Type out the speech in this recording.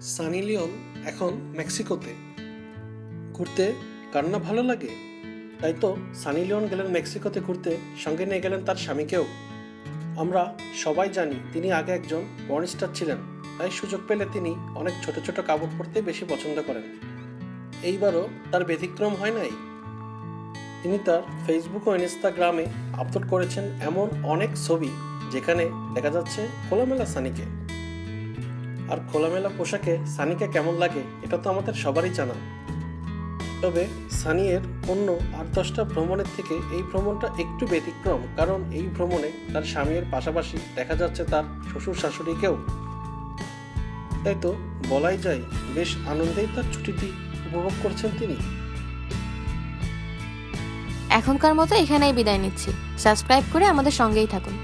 Sunny Leone এখন মেক্সিকোতে। ঘুরতে কার না ভালো লাগে? তাই তো সানি লিওন গেলেন মেক্সিকোতে ঘুরতে, সঙ্গে নিয়ে গেলেন তার স্বামীকেও। আমরা সবাই জানি তিনি আগে একজন পর্নস্টার ছিলেন, তাই সুযোগ পেলে তিনি অনেক ছোট ছোট কাপড় পরতে বেশি পছন্দ করেন। এইবারও তার ব্যতিক্রম হয় নাই? তিনি তার ফেসবুক ও ইনস্টাগ্রামে আপলোড করেছেন এমন অনেক ছবি, যেখানে দেখা যাচ্ছে খোলামেলা সানিকে। আর খোলামেলা পোশাকে সানিকে কেমন লাগে, এটা তো আমাদের সবারই জানা। তবে সানিয়ের অন্য আট দশটা ভ্রমণের থেকে এই ভ্রমণটা একটু ব্যতিক্রম, কারণ এই ভ্রমণে তার স্বামীর পাশাপাশি দেখা যাচ্ছে তার শ্বশুর শাশুড়িকেও। তাই তো বলাই যায়, বেশ আনন্দেই তার ছুটিটি উপভোগ করছেন তিনি। এখনকার মতো এখানেই বিদায় নিচ্ছি। সাবস্ক্রাইব করে আমাদের সঙ্গেই থাকুন।